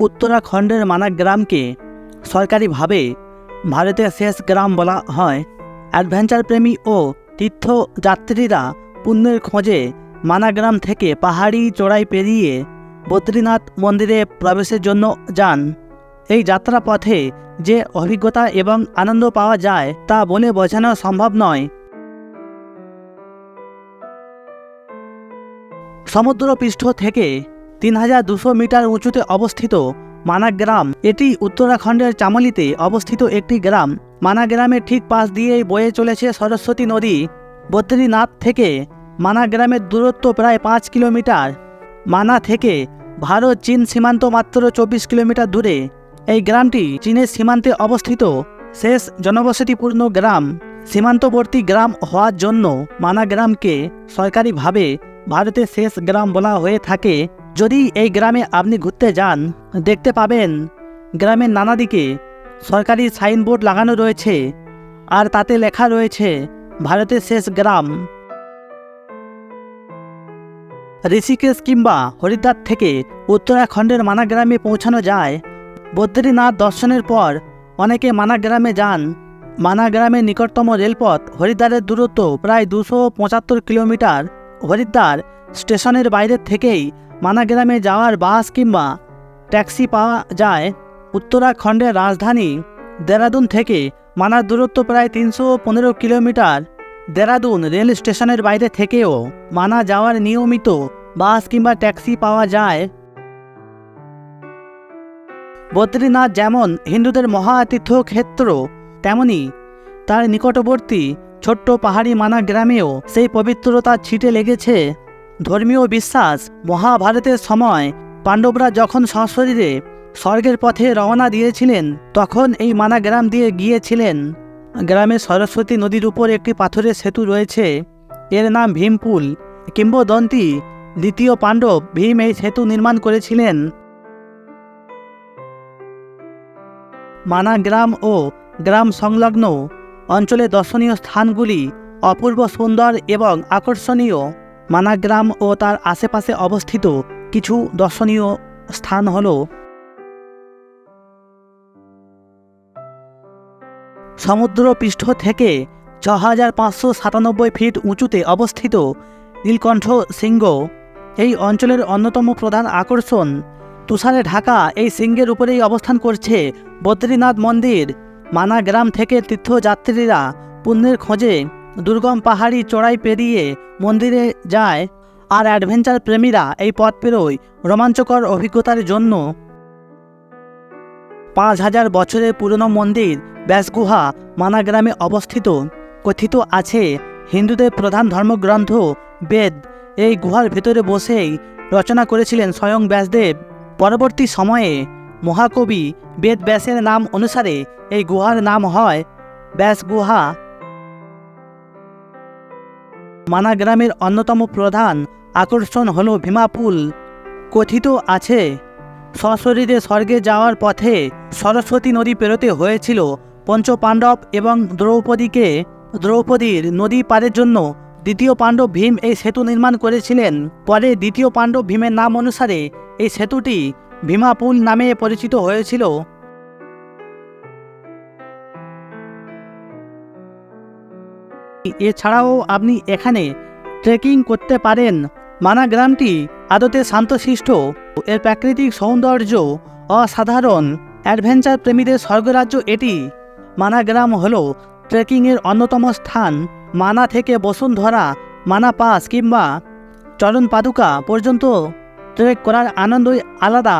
উত্তরাখণ্ডের মানা গ্রামকে সরকারিভাবে ভারতের শেষ গ্রাম বলা হয়। অ্যাডভেঞ্চার প্রেমী ও তীর্থযাত্রীরা পুণ্যের খোঁজে মানাগ্রাম থেকে পাহাড়ি চড়াই পেরিয়ে বদ্রীনাথ মন্দিরে প্রবেশের জন্য যান। এই যাত্রা পথে যে অভিজ্ঞতা এবং আনন্দ পাওয়া যায় তা বলে বোঝানো সম্ভব নয়। সমুদ্রপৃষ্ঠ থেকে তিন হাজার দুশো মিটার উঁচুতে অবস্থিত মানা গ্রাম। এটি উত্তরাখণ্ডের চামলিতে অবস্থিত একটি গ্রাম। মানা গ্রামের ঠিক পাশ দিয়েই বয়ে চলেছে সরস্বতী নদী। বদ্রীনাথ থেকে মানা গ্রামের দূরত্ব প্রায় পাঁচ কিলোমিটার। মানা থেকে ভারত, চীন সীমান্ত মাত্র চব্বিশ কিলোমিটার দূরে। এই গ্রামটি চীনের সীমান্তে অবস্থিত। শেষ জনবসতিপূর্ণ গ্রাম। সীমান্তবর্তী গ্রাম হওয়ার জন্য মানা গ্রামকে সরকারিভাবে ভারতের শেষ গ্রাম বলা হয়ে থাকে। যদি এই গ্রামে আপনি ঘুরতে যান, দেখতে পাবেন গ্রামের নানা দিকে সরকারি সাইনবোর্ড লাগানো রয়েছে আর তাতে লেখা রয়েছে, ভারতের শেষ গ্রাম। ঋষিকেশ কিংবা হরিদ্বার থেকে উত্তরাখণ্ডের মানা গ্রামে পৌঁছানো যায়। বদ্রীনাথ দর্শনের পর অনেকে মানা গ্রামে যান। মানা গ্রামের নিকটতম রেলপথ হরিদ্বারের দূরত্ব প্রায় দুশো কিলোমিটার। হরিদ্বার স্টেশনের বাইরে থেকেই মানাগ্রামে যাওয়ার বাস কিংবা ট্যাক্সি পাওয়া যায়। উত্তরাখণ্ডের রাজধানী দেরাদুন থেকে মানার দূরত্ব প্রায় তিনশো পনেরো কিলোমিটার। দেরাদুন রেল স্টেশনের বাইরে থেকেও মানা যাওয়ার নিয়মিত বাস কিংবা ট্যাক্সি পাওয়া যায়। বদ্রীনাথ যেমন হিন্দুদের মহাতীর্থক্ষেত্র, তেমনি তার নিকটবর্তী ছোট্ট পাহাড়ি মানা গ্রামেও সেই পবিত্রতা ছিটে লেগেছে। ধর্মীয় বিশ্বাস, মহাভারতের সময় পাণ্ডবরা যখন সশরীরে স্বর্গের পথে রওনা দিয়েছিলেন, তখন এই মানা গ্রাম দিয়ে গিয়েছিলেন। গ্রামে সরস্বতী নদীর উপর একটি পাথরের সেতু রয়েছে। এর নাম ভীমপুল কিংবদন্তি দ্বিতীয় পাণ্ডব ভীম এই সেতু নির্মাণ করেছিলেন। মানা গ্রাম ও গ্রাম সংলগ্ন অঞ্চলে দর্শনীয় স্থানগুলি অপূর্ব সুন্দর এবং আকর্ষণীয়। মানাগ্রাম ও তার আশেপাশে অবস্থিত কিছু দর্শনীয় স্থান হল সমুদ্রপৃষ্ঠ থেকে ছ হাজার পাঁচশো সাতানব্বই ফিট উঁচুতে অবস্থিত নীলকণ্ঠ শৃঙ্গ। এই অঞ্চলের অন্যতম প্রধান আকর্ষণ। তুষারে ঢাকা এই শৃঙ্গের উপরেই অবস্থান করছে বদ্রীনাথ মন্দির। মানা গ্রাম থেকে তীর্থযাত্রীরা পুণ্যের খোঁজে দুর্গম পাহাড়ি চড়াই পেরিয়ে মন্দিরে যায় আর অ্যাডভেঞ্চার প্রেমীরা এই পথ পেরোয় রোমাঞ্চকর অভিজ্ঞতার জন্য। পাঁচ হাজার বছরের পুরনো মন্দির ব্যাসগুহা মানা গ্রামে অবস্থিত। কথিত আছে, হিন্দুদের প্রধান ধর্মগ্রন্থ বেদ এই গুহার ভেতরে বসেই রচনা করেছিলেন স্বয়ং ব্যাসদেব। পরবর্তী সময়ে মহাকবি বেদ ব্যাসের নাম অনুসারে এই গুহার নাম হয় ব্যাস গুহা। মানা গ্রামের অন্যতম প্রধান আকর্ষণ হল ভীমাপুল কথিত আছে, সশরীরে স্বর্গে যাওয়ার পথে সরস্বতী নদী পেরোতে হয়েছিল পঞ্চপাণ্ডব এবং দ্রৌপদীকে। দ্রৌপদীর নদী পারের জন্য দ্বিতীয় পাণ্ডব ভীম এই সেতু নির্মাণ করেছিলেন। পরে দ্বিতীয় পাণ্ডব ভীমের নাম অনুসারে এই সেতুটি ভীমাপুল নামে পরিচিত হয়েছিল। এছাড়াও আপনি এখানে ট্রেকিং করতে পারেন। মানা গ্রামটি আদতে শান্তশিষ্ট। এর প্রাকৃতিক সৌন্দর্য অসাধারণ। অ্যাডভেঞ্চার প্রেমীদের স্বর্গরাজ্য এটি। মানা গ্রাম হল ট্রেকিংয়ের অন্যতম স্থান। মানা থেকে বসুন্ধরা, মানা পাস কিংবা চরণ পাদুকা পর্যন্ত ট্রেক করার আনন্দই আলাদা।